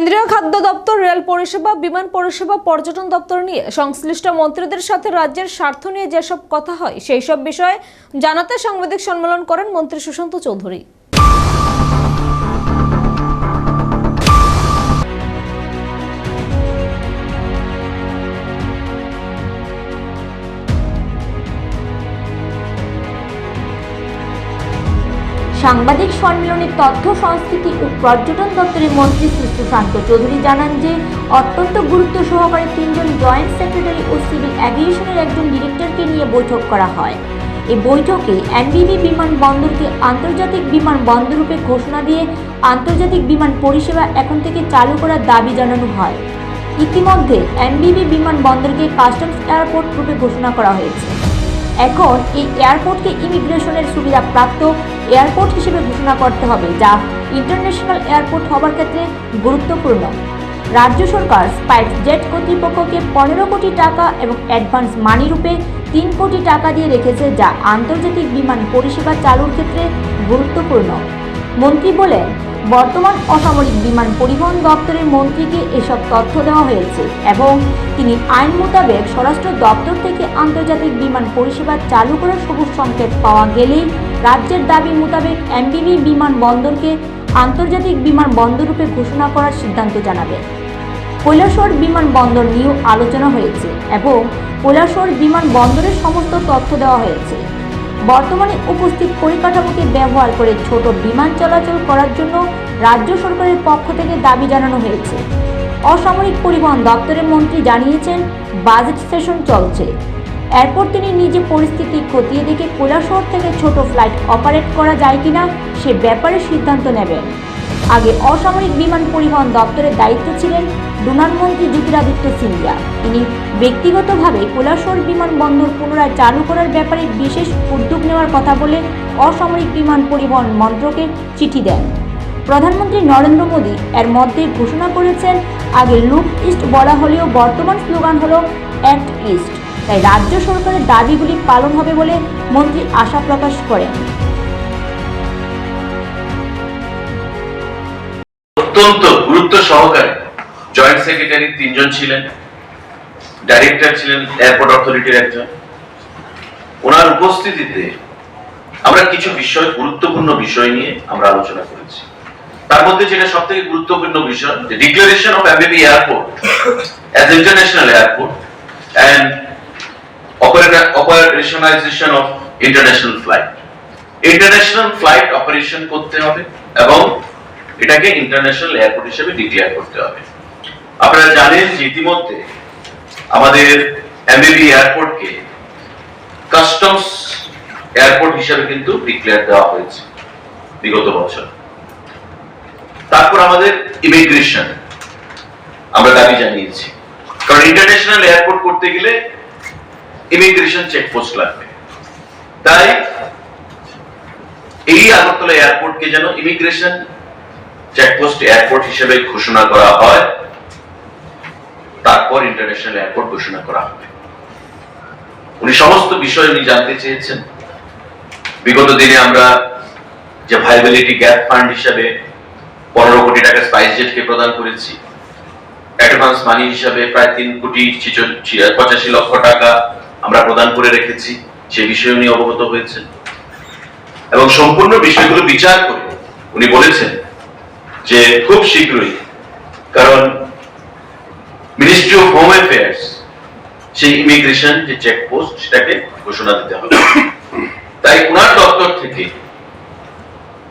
কেন্দ্রীয় খাদ্য দপ্তর, রেল পরিষেবা, বিমান পরিষেবা, পর্যটন দপ্তর নিয়ে সংশ্লিষ্ট মন্ত্রীদের সাথে রাজ্যের স্বার্থ নিয়ে যেসব কথা হয় সেই সব বিষয়ে জানাতে সাংবাদিক সম্মেলন করেন মন্ত্রী সুশান্ত চৌধুরী। সাংবাদিক সম্মেলনে তথ্য, সংস্কৃতি ও পর্যটন দপ্তরের মন্ত্রী শ্রী সুশান্ত চৌধুরী জানান যে, অত্যন্ত গুরুত্ব সহকারে তিনজন জয়েন্ট সেক্রেটারি ও সিভিল অ্যাভিয়েশনের একজন ডিরেক্টরকে নিয়ে বৈঠক করা হয়। এই বৈঠকে এনবিবি বিমানবন্দরকে আন্তর্জাতিক বিমানবন্দররূপে ঘোষণা দিয়ে আন্তর্জাতিক বিমান পরিষেবা এখন থেকে চালু করার দাবি জানানো হয়। ইতিমধ্যে এনবিবি বিমানবন্দরকে কাস্টমস এয়ারপোর্ট রূপে ঘোষণা করা হয়েছে। এখন এই এয়ারপোর্টকে ইমিগ্রেশনের সুবিধা প্রাপ্ত এয়ারপোর্ট হিসেবে ঘোষণা করতে হবে, যা ইন্টারন্যাশনাল এয়ারপোর্ট হওয়ার ক্ষেত্রে গুরুত্বপূর্ণ। রাজ্য সরকার স্পাইস জেট কর্তৃপক্ষকে পনেরো কোটি টাকা এবং অ্যাডভান্স মানি রূপে তিন কোটি টাকা দিয়ে রেখেছে, যা আন্তর্জাতিক বিমান পরিষেবা চালুর ক্ষেত্রে গুরুত্বপূর্ণ। মন্ত্রী বলেন, বর্তমান অসামরিক বিমান পরিবহন দপ্তরের মন্ত্রীকে এসব তথ্য দেওয়া হয়েছে এবং তিনি আইন মোতাবেক স্বরাষ্ট্র দপ্তর থেকে আন্তর্জাতিক বিমান পরিষেবা চালু করার সবুজ সংকেত পাওয়া গেলেই রাজ্যের দাবি মোতাবেক এমবিবি বিমানবন্দরকে আন্তর্জাতিক বিমানবন্দররূপে ঘোষণা করার সিদ্ধান্ত জানাবে। কৈলাসহর বিমানবন্দর নিয়েও আলোচনা হয়েছে এবং কৈলাসহর বিমানবন্দরের সমস্ত তথ্য দেওয়া হয়েছে। বর্তমানে উপস্থিত পরিকাঠামোকে ব্যবহার করে ছোট বিমান চলাচল করার জন্য রাজ্য সরকারের পক্ষ থেকে দাবি জানানো হয়েছে। অসামরিক পরিবহন দপ্তরের মন্ত্রী জানিয়েছেন, বাজেট সেশন চলছে। এরপর তিনি নিজে পরিস্থিতি খতিয়ে দেখে কৈলাসহর থেকে ছোট ফ্লাইট অপারেট করা যায় কিনা সে ব্যাপারে সিদ্ধান্ত নেবেন। আগে অসামরিক বিমান পরিবহন দপ্তরের দায়িত্ব ছিলেন ডোনার মন্ত্রী জ্যোতিরাদিত্য সিন্ধিয়া। তিনি ব্যক্তিগতভাবে কৈলাসহর বিমানবন্দর পুনরায় চালু করার ব্যাপারে বিশেষ উদ্যোগ নেওয়ার কথা বলে অসামরিক বিমান পরিবহন মন্ত্রকে চিঠি দেন। প্রধানমন্ত্রী নরেন্দ্র মোদী এর মধ্যে ঘোষণা করেছেন, আগে লুক ইস্ট বলা হলেও বর্তমান স্লোগান হল অ্যাক্ট ইস্ট তাই রাজ্য সরকারের দাবিগুলি পালন হবে বলে মন্ত্রী আশা প্রকাশ করেন। অত্যন্ত গুরুত্ব সহকারে জয়েন্ট সেক্রেটারি তিনজন ছিলেন, ডাইরেক্টর ছিলেন এয়ারপোর্ট অথরিটির একজন। ওনার উপস্থিতিতে আমরা কিছু বিষয়, গুরুত্বপূর্ণ বিষয় নিয়ে আমরা আলোচনা করেছি। তার মধ্যে যেটা সব থেকে গুরুত্বপূর্ণ বিষয়, যে declaration of MBB airport as international airport and operationalization of international flight international flight operation করতে হবে এবং এটাকে ইন্টারন্যাশনাল এয়ারপোর্ট হিসেবে ডিক্লেয়ার করতে হবে। আপনারা জানেন যে ইতিমধ্যে আমাদের এমবিবি এয়ারপোর্টকে কাস্টমস এয়ারপোর্ট হিসেবে কিন্তু ডিক্লেয়ার দেওয়া হয়েছে বিগত বছর। তারপর আমাদের ইমিগ্রেশন আমরা দাবি জানিয়েছি। কারণ ইন্টারন্যাশনাল এয়ারপোর্ট করতে গেলে ইমিগ্রেশন চেকপোস্ট লাগবে। তাই এই আগরতলা এয়ারপোর্টকে যেন ইমিগ্রেশন চেকপোস্ট এয়ারপোর্ট হিসেবে ঘোষণা করা হয়, তারপর ইন্টারন্যাশনাল এয়ারপোর্ট ঘোষণা করা হবে। উনি সমস্ত বিষয় উনি জানতে চেয়েছেন। বিগত দিনে আমরা যে ভাইবিলিটি গ্যাপ ফান্ড হিসাবে পনেরো কোটি টাকা স্পাইস জেটকে প্রদান করেছি অ্যাডভান্স মানি হিসাবে প্রায় তিন কোটি পঁচাশি লক্ষ টাকা আমরা প্রদান করে রেখেছি, সে বিষয়ে উনি অবগত হয়েছেন। এবং সম্পূর্ণ বিষয়গুলো বিচার করে উনি বলেছেন যে খুব শীঘ্রই, কারণ মিনিস্ট্রি অফ হোম অ্যাফেয়ার্স সেই ইমিগ্রেশন যে চেকপোস্ট সেটাকে ঘোষণা দিতে হবে। তাই ওনার দপ্তর থেকে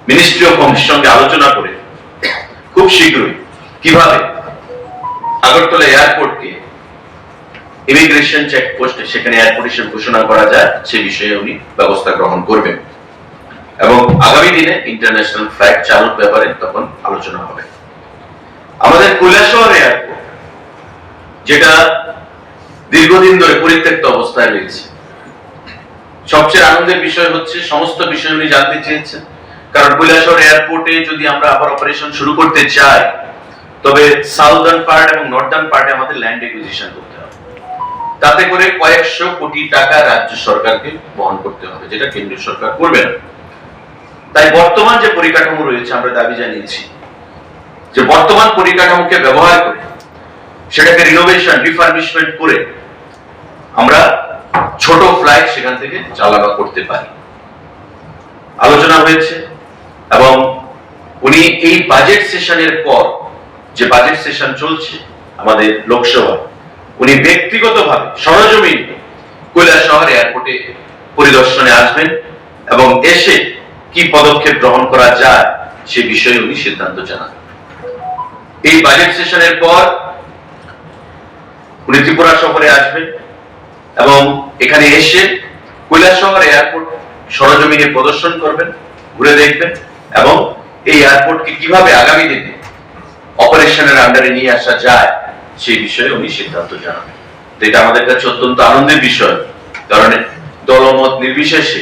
মিনিস্ট্রি অফ হোমের সঙ্গে আলোচনা করে খুব শীঘ্রই কীভাবে আগরতলা এয়ারপোর্টকে ইমিগ্রেশন চেকপোস্ট সেখানে এয়ারপোর্ট হিসেবে ঘোষণা করা যায়, সে বিষয়ে উনি ব্যবস্থা গ্রহণ করবেন। এবং আগামী দিনে ইন্টারন্যাশনাল ফ্লাইট চালুর ব্যাপারে তখন আলোচনা হবে। আমাদের কৈলাসহর এয়ারপোর্ট যেটা দীর্ঘদিন ধরে পরিত্যক্ত অবস্থায় রয়েছে। সবচেয়ে আনন্দের বিষয় হচ্ছে, সমস্ত বিষয় উনি জানতে চেয়েছেন। কারণ কৈলাসহর এয়ারপোর্টে যদি আমরা আবার অপারেশন শুরু করতে চাই, তবে সাউদার্ন পার্ট এবং নর্দার্ন পার্টে আমাদের ল্যান্ড একুইজিশন করতে হবে। তাতে করে কয়েকশো কোটি টাকা রাজ্য সরকারকে বহন করতে হবে, যেটা কেন্দ্রীয় সরকার করবে না। তাই বর্তমান যে পরিকাঠামো রয়েছে, আমরা দাবি জানিয়েছি। যে বর্তমান পরিকাঠামোকে ব্যবহার করে, সেটাকে রিনোভেশন রিফার্বিশমেন্ট করে আমরা ছোট ফ্লাইট সেখান থেকে চালানো করতে পারি। আলোচনা হয়েছে এবং উনি এই বাজেট সেশনের পর যে বাজেট সেশন চলছে আমাদের লোকসভা উনি ব্যক্তিগতভাবে সরজমিন কৈলাসহর এয়ারপোর্টে পরিদর্শনে আসবেন এবং এসে কি পদক্ষেপ গ্রহণ করা যায়, সে বিষয়ে উনি সিদ্ধান্ত জানান। এই বাজেট সেশনের পর উনি ত্রিপুরা সফরে আসবেন এবং এখানে এসে কৈলাসহর এয়ারপোর্ট সরজমিনে প্রদর্শন করবেন, ঘুরে দেখবেন এবং এই এয়ারপোর্টকে কীভাবে আগামী দিনে অপারেশনের আন্ডারে নিয়ে আসা যায়, সেই বিষয়ে উনি সিদ্ধান্ত জানাবেন। এটা আমাদের কাছে অত্যন্ত আনন্দের বিষয়, কারণ দলমত নির্বিশেষে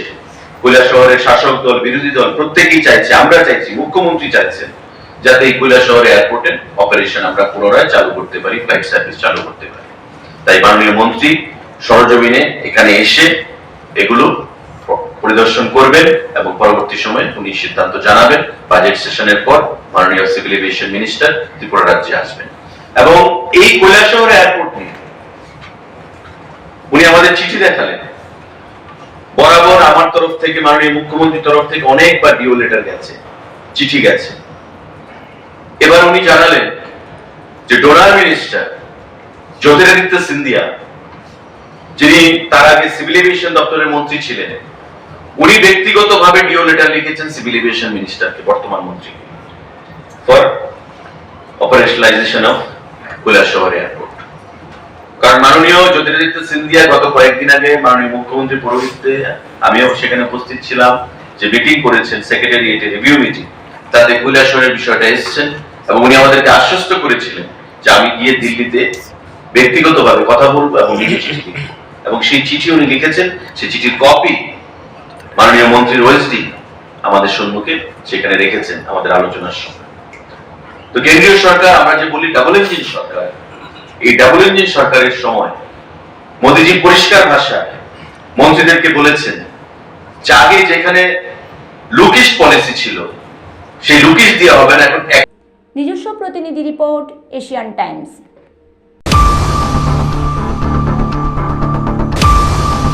কৈলাসহরের শাসক দল, বিরোধী দল, প্রত্যেকেই চাইছে, আমরা চাইছি, মুখ্যমন্ত্রী চাইছেন, যাতে এই শহরে এয়ারপোর্টে অপারেশন আমরা পুনরায় চালু করতে পারি ফ্লাইট সার্ভিস চালু করতে পারি। তাই মাননীয় মন্ত্রী সরজমিনে এখানে এসে এগুলো পরিদর্শন করবেন এবং পরবর্তী সময়ে উনি সিদ্ধান্ত জানাবেন। বাজেট সেশনের পর মাননীয় সিভিল এভিয়েশন মিনিস্টার ত্রিপুরা রাজ্যে আসবেন। এবং এই কৈলাসহর এয়ারপোর্ট নিয়ে উনি আমাদের চিঠি দেখালেন। বরাবর আমার তরফ থেকে, মাননীয় মুখ্যমন্ত্রীর তরফ থেকে অনেকবার ডিও লেটার গেছে, চিঠি গেছে। এবার উনি জানালেন যে ডোনার মিনিস্টার জ্যোতিরাদিত্য সিন্ধিয়া, যিনি তার আগে সিভিল এভিয়েশন দপ্তরের মন্ত্রী ছিলেন, উনি ব্যক্তিগতভাবে ডিও লেটার লিখেছেন সিভিল এভিয়েশন মিনিস্টারকে, বর্তমান মন্ত্রী for operationalization of Kailashahar airport. কারণ মাননীয় জ্যোতিরাদিত্য সিন্ধিয়া গত কয়েকদিন আগে মাননীয় মুখ্যমন্ত্রী পৌরহিত্যে আমিও সেখানে উপস্থিত ছিলাম যে মিটিং করেছেন সেক্রেটারিয়েটে রিভিউ মিটিং তাতে কৈলাসহরের বিষয়টা এসেছেন এবং উনি আমাদেরকে আশ্বস্ত করেছিলেন যে আমি গিয়ে দিল্লিতে ব্যক্তিগতভাবে কথা বলব এবং এবং সেই চিঠি উনি লিখেছেন, সেই চিঠির কপি মাননীয় মন্ত্রীর ওএসডি আমাদের সম্মুখে সেখানে রেখেছেন আমাদের আলোচনার সময়। তো কেন্দ্রীয় সরকার, আমরা যে বলি ডাবল ইঞ্জিন সরকার এই ডাবল ইঞ্জিন সরকারের সময় মোদীজি পরিষ্কার ভাষায় মন্ত্রীদেরকে বলেছেন যে আগে যেখানে লুকিশ পলিসি ছিল, সেই লুকিশ দেওয়া হবে না, এখন নিজস্ব প্রতিনিধি রিপোর্ট, এশিয়ান টাইমস।